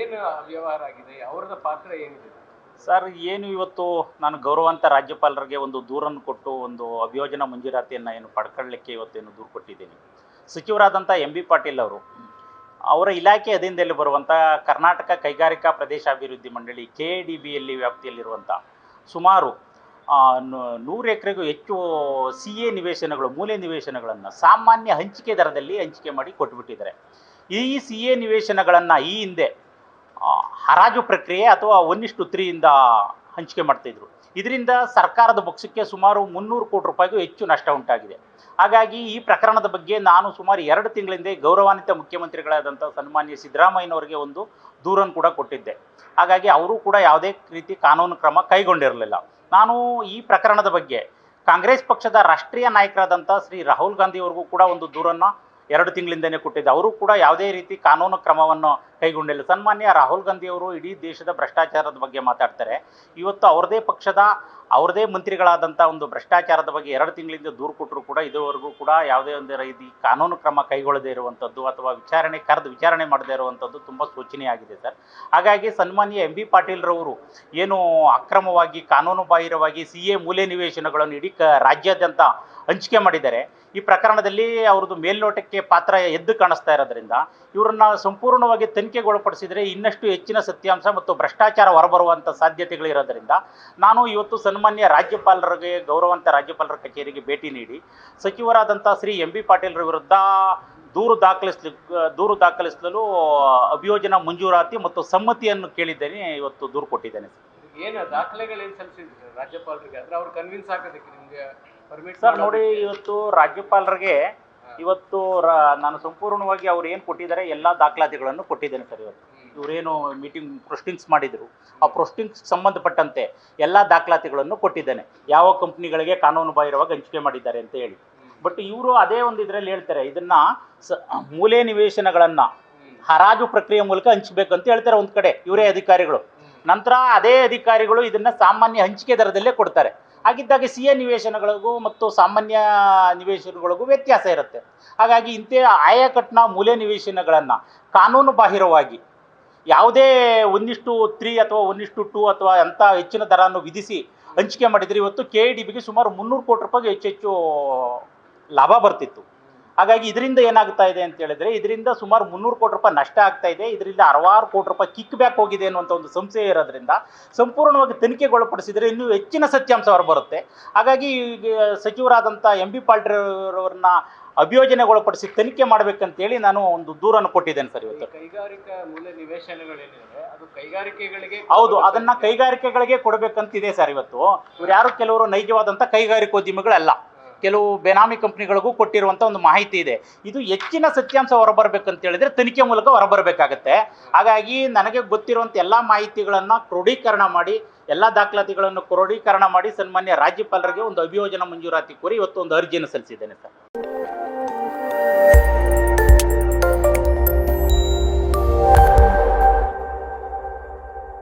ಏನು ವ್ಯವಹಾರ ಆಗಿದೆ? ಅವರದ ಪಾತ್ರ ಏನಿದೆ? ಸರ್, ಏನು ಇವತ್ತು ನಾನು ಗೌರವಂತ ರಾಜ್ಯಪಾಲರಿಗೆ ಒಂದು ದೂರನ್ನು ಕೊಟ್ಟು ಒಂದು ಅಭಿಯೋಜನಾ ಮಂಜೂರಾತಿಯನ್ನು ಏನು ಪಡ್ಕೊಳ್ಳಿಕ್ಕೆ ಇವತ್ತೇನು ದೂರು ಕೊಟ್ಟಿದ್ದೀನಿ. ಸಚಿವರಾದಂಥ ಎಂ ಬಿ ಪಾಟೀಲ್ ಅವರು, ಅವರ ಇಲಾಖೆ ಅಧೀನದಲ್ಲಿ ಬರುವಂಥ ಕರ್ನಾಟಕ ಕೈಗಾರಿಕಾ ಪ್ರದೇಶಾಭಿವೃದ್ಧಿ ಮಂಡಳಿ ಕೆ ಡಿ ಬಿಯಲ್ಲಿ ವ್ಯಾಪ್ತಿಯಲ್ಲಿರುವಂಥ ಸುಮಾರು ನೂರು ಎಕರೆಗೂ ಹೆಚ್ಚು ಸಿ ಎ ನಿವೇಶನಗಳು, ಮೂಲೆ ನಿವೇಶನಗಳನ್ನು ಸಾಮಾನ್ಯ ಹಂಚಿಕೆ ದರದಲ್ಲಿ ಹಂಚಿಕೆ ಮಾಡಿ ಕೊಟ್ಟುಬಿಟ್ಟಿದ್ದಾರೆ ಈ ಸಿ ಎ ನಿವೇಶನಗಳನ್ನು ಈ ಹಿಂದೆ ಹರಾಜು ಪ್ರಕ್ರಿಯೆ ಅಥವಾ ಒಂದಿಷ್ಟು ತ್ರೀಯಿಂದ ಹಂಚಿಕೆ ಮಾಡ್ತಿದ್ರು ಇದರಿಂದ ಸರ್ಕಾರದ ಪಕ್ಷಕ್ಕೆ ಸುಮಾರು ಮುನ್ನೂರು ಕೋಟಿ ರೂಪಾಯಿಗೂ ಹೆಚ್ಚು ನಷ್ಟ ಉಂಟಾಗಿದೆ. ಹಾಗಾಗಿ ಈ ಪ್ರಕರಣದ ಬಗ್ಗೆ ನಾನು ಸುಮಾರು ಎರಡು ತಿಂಗಳಿಂದ ಗೌರವಾನ್ವಿತ ಮುಖ್ಯಮಂತ್ರಿಗಳಾದಂಥ ಸನ್ಮಾನ್ಯ ಸಿದ್ದರಾಮಯ್ಯನವರಿಗೆ ಒಂದು ದೂರನ್ನು ಕೂಡ ಕೊಟ್ಟಿದ್ದೆ. ಹಾಗಾಗಿ ಅವರು ಕೂಡ ಯಾವುದೇ ರೀತಿ ಕಾನೂನು ಕ್ರಮ ಕೈಗೊಂಡಿರಲಿಲ್ಲ. ನಾನು ಈ ಪ್ರಕರಣದ ಬಗ್ಗೆ ಕಾಂಗ್ರೆಸ್ ಪಕ್ಷದ ರಾಷ್ಟ್ರೀಯ ನಾಯಕರಾದಂಥ ಶ್ರೀ ರಾಹುಲ್ ಗಾಂಧಿಯವರಿಗೂ ಕೂಡ ಒಂದು ದೂರನ್ನು ಎರಡು ತಿಂಗಳಿಂದನೇ ಕೊಟ್ಟಿದ್ದೆ. ಅವರು ಕೂಡ ಯಾವುದೇ ರೀತಿ ಕಾನೂನು ಕ್ರಮವನ್ನು ಕೈಗೊಂಡಿಲ್ಲ. ಸನ್ಮಾನ್ಯ ರಾಹುಲ್ ಗಾಂಧಿಯವರು ಇಡೀ ದೇಶದ ಭ್ರಷ್ಟಾಚಾರದ ಬಗ್ಗೆ ಮಾತಾಡ್ತಾರೆ. ಇವತ್ತು ಅವ್ರದೇ ಪಕ್ಷದ, ಅವ್ರದೇ ಮಂತ್ರಿಗಳಾದಂಥ ಒಂದು ಭ್ರಷ್ಟಾಚಾರದ ಬಗ್ಗೆ ಎರಡು ತಿಂಗಳಿಂದ ದೂರು ಕೊಟ್ಟರು ಕೂಡ ಇದುವರೆಗೂ ಕೂಡ ಯಾವುದೇ ಒಂದು ರೀತಿ ಕಾನೂನು ಕ್ರಮ ಕೈಗೊಳ್ಳದೇ ಇರುವಂಥದ್ದು ಅಥವಾ ವಿಚಾರಣೆ, ಕರೆದು ವಿಚಾರಣೆ ಮಾಡದೇ ಇರುವಂಥದ್ದು ತುಂಬ ಸೂಚನೆಯಾಗಿದೆ ಸರ್. ಹಾಗಾಗಿ ಸನ್ಮಾನ್ಯ ಎಂ ಬಿ ಪಾಟೀಲ್ರವರು ಏನು ಅಕ್ರಮವಾಗಿ, ಕಾನೂನು ಬಾಹಿರವಾಗಿ, ಸಿ ಎ ಮೂಲೆ ನಿವೇಶನಗಳನ್ನು ಇಡೀ ಕ, ರಾಜ್ಯಾದ್ಯಂತ ಹಂಚಿಕೆ ಮಾಡಿದ್ದಾರೆ. ಈ ಪ್ರಕರಣದಲ್ಲಿ ಅವ್ರದ್ದು ಮೇಲ್ನೋಟಕ್ಕೆ ಪಾತ್ರ ಎದ್ದು ಕಾಣಿಸ್ತಾ ಇರೋದ್ರಿಂದ ಇವರನ್ನ ಸಂಪೂರ್ಣವಾಗಿ ತನಿಖೆಗೊಳಪಡಿಸಿದರೆ ಇನ್ನಷ್ಟು ಹೆಚ್ಚಿನ ಸತ್ಯಾಂಶ ಮತ್ತು ಭ್ರಷ್ಟಾಚಾರ ಹೊರಬರುವಂಥ ಸಾಧ್ಯತೆಗಳಿರೋದ್ರಿಂದ ನಾನು ಇವತ್ತು ಸನ್ಮಾನ್ಯ ರಾಜ್ಯಪಾಲರಿಗೆ ಗೌರವಂತ ರಾಜ್ಯಪಾಲರ ಕಚೇರಿಗೆ ಭೇಟಿ ನೀಡಿ ಸಚಿವರಾದಂಥ ಶ್ರೀ ಎಂ ಬಿ ಪಾಟೀಲ್ರ ವಿರುದ್ಧ ದೂರು ದಾಖಲಿಸ್ಲಿ, ದೂರು ದಾಖಲಿಸಲು ಅಭಿಯೋಜನ ಮಂಜೂರಾತಿ ಮತ್ತು ಸಮ್ಮತಿಯನ್ನು ಕೇಳಿದ್ದೇನೆ, ಇವತ್ತು ದೂರು ಕೊಟ್ಟಿದ್ದೇನೆ. ಏನು ದಾಖಲೆಗಳೇನು ಸಲ್ಲಿಸಿದ್ರು ರಾಜ್ಯಪಾಲರಿಗೆ? ಅಂದ್ರೆ ಅವ್ರು ಕನ್ವಿನ್ಸ್ ಆಗೋದಕ್ಕೆ ನಿಮ್ಗೆ. ಸರ್ ನೋಡಿ ಇವತ್ತು ರಾಜ್ಯಪಾಲರಿಗೆ ಇವತ್ತು ನಾನು ಸಂಪೂರ್ಣವಾಗಿ ಅವ್ರು ಏನು ಕೊಟ್ಟಿದ್ದಾರೆ ಎಲ್ಲ ದಾಖಲಾತಿಗಳನ್ನು ಕೊಟ್ಟಿದ್ದೇನೆ ಸರ್ ಇವತ್ತು. ಇವರೇನು ಮೀಟಿಂಗ್ ಪ್ರೊಸ್ಟಿಂಗ್ಸ್ ಮಾಡಿದರು. ಆ ಪ್ರೊಸ್ಟಿಂಗ್ಸ್ ಸಂಬಂಧಪಟ್ಟಂತೆ ಎಲ್ಲ ದಾಖಲಾತಿಗಳನ್ನು ಕೊಟ್ಟಿದ್ದೇನೆ. ಯಾವ ಕಂಪ್ನಿಗಳಿಗೆ ಕಾನೂನು ಬಾಹಿರವಾಗಿ ಹಂಚಿಕೆ ಮಾಡಿದ್ದಾರೆ ಅಂತ ಹೇಳಿ. ಬಟ್ ಇವರು ಅದೇ ಒಂದು ಇದರಲ್ಲಿ ಹೇಳ್ತಾರೆ ಇದನ್ನ ಮೂಲೆ ನಿವೇಶನಗಳನ್ನು ಹರಾಜು ಪ್ರಕ್ರಿಯೆ ಮೂಲಕ ಹಂಚಬೇಕು ಅಂತ ಹೇಳ್ತಾರೆ ಒಂದು ಕಡೆ. ಇವರೇ ಅಧಿಕಾರಿಗಳು. ನಂತರ ಅದೇ ಅಧಿಕಾರಿಗಳು ಇದನ್ನ ಸಾಮಾನ್ಯ ಹಂಚಿಕೆ ದರದಲ್ಲೇ ಕೊಡ್ತಾರೆ. ಹಾಗಿದ್ದಾಗ ಸಿ ಎ ನಿವೇಶನಗಳಿಗೂ ಮತ್ತು ಸಾಮಾನ್ಯ ನಿವೇಶನಗಳಿಗೂ ವ್ಯತ್ಯಾಸ ಇರುತ್ತೆ. ಹಾಗಾಗಿ ಇಂಥ ಆಯಕಟ್ಟಿನ ಮೂಲೆ ನಿವೇಶನಗಳನ್ನು ಕಾನೂನು ಬಾಹಿರವಾಗಿ ಯಾವುದೇ ಒಂದಿಷ್ಟು ತ್ರೀ ಅಥವಾ ಒಂದಿಷ್ಟು ಟೂ ಅಥವಾ ಅಂಥ ಹೆಚ್ಚಿನ ದರವನ್ನು ವಿಧಿಸಿ ಹಂಚಿಕೆ ಮಾಡಿದರೆ ಇವತ್ತು ಕೆ ಡಿ ಬಿಗೆ ಸುಮಾರು ಮುನ್ನೂರು ಕೋಟಿ ರೂಪಾಯಿಗೆ ಹೆಚ್ಚು ಹೆಚ್ಚು ಲಾಭ ಬರ್ತಿತ್ತು. ಹಾಗಾಗಿ ಇದರಿಂದ ಏನಾಗ್ತಾ ಇದೆ ಅಂತ ಹೇಳಿದ್ರೆ ಇದರಿಂದ ಸುಮಾರು ಮುನ್ನೂರು ಕೋಟಿ ರೂಪಾಯಿ ನಷ್ಟ ಆಗ್ತಾ ಇದೆ. ಇದರಿಂದ ಅರವಾರು ಕೋಟಿ ರೂಪಾಯಿ ಕಿಕ್ ಬ್ಯಾಕ್ ಹೋಗಿದೆ ಅನ್ನುವಂಥ ಒಂದು ಸಂಶಯ ಇರೋದ್ರಿಂದ ಸಂಪೂರ್ಣವಾಗಿ ತನಿಖೆಗೊಳಪಡಿಸಿದರೆ ಇನ್ನೂ ಹೆಚ್ಚಿನ ಸತ್ಯಾಂಶ ಹೊರಬರುತ್ತೆ ಹಾಗಾಗಿ ಸಚಿವರಾದಂಥ ಎಂ ಬಿ ಪಾಲ್ಟ್ರವ್ರನ್ನ ಅಭಿಯೋಜನೆಗೊಳಪಡಿಸಿ ತನಿಖೆ ಮಾಡ್ಬೇಕಂತೇಳಿ ನಾನು ಒಂದು ದೂರನ್ನು ಕೊಟ್ಟಿದ್ದೇನೆ ಸರ್ ಇವತ್ತು. ಕೈಗಾರಿಕಾ ಮೂಲ ನಿವೇಶನಗಳೇನಿದೆ ಅದು ಕೈಗಾರಿಕೆಗಳಿಗೆ ಹೌದು ಅದನ್ನ ಕೈಗಾರಿಕೆಗಳಿಗೆ ಕೊಡಬೇಕಂತಿದೆ ಸರ್ ಇವತ್ತು. ಇವ್ರು ಯಾರು ಕೆಲವರು ನೈಜವಾದಂಥ ಕೈಗಾರಿಕೋದ್ಯಮಿಗಳಲ್ಲ. ಕೆಲವು ಬೇನಾಮಿ ಕಂಪ್ನಿಗಳಿಗೂ ಕೊಟ್ಟಿರುವಂಥ ಒಂದು ಮಾಹಿತಿ ಇದೆ. ಇದು ಹೆಚ್ಚಿನ ಸತ್ಯಾಂಶ ಹೊರಬರಬೇಕಂತ ಹೇಳಿದ್ರೆ ತನಿಖೆ ಮೂಲಕ ಹೊರಬರಬೇಕಾಗತ್ತೆ. ಹಾಗಾಗಿ ನನಗೆ ಗೊತ್ತಿರುವಂಥ ಎಲ್ಲ ಮಾಹಿತಿಗಳನ್ನು ಕ್ರೋಢೀಕರಣ ಮಾಡಿ, ಎಲ್ಲ ದಾಖಲಾತಿಗಳನ್ನು ಕ್ರೋಢೀಕರಣ ಮಾಡಿ ಸನ್ಮಾನ್ಯ ರಾಜ್ಯಪಾಲರಿಗೆ ಒಂದು ಅಭಿಯೋಜನ ಮಂಜೂರಾತಿ ಕೋರಿ ಇವತ್ತು ಒಂದು ಅರ್ಜಿಯನ್ನು ಸಲ್ಲಿಸಿದ್ದೇನೆ ಸರ್.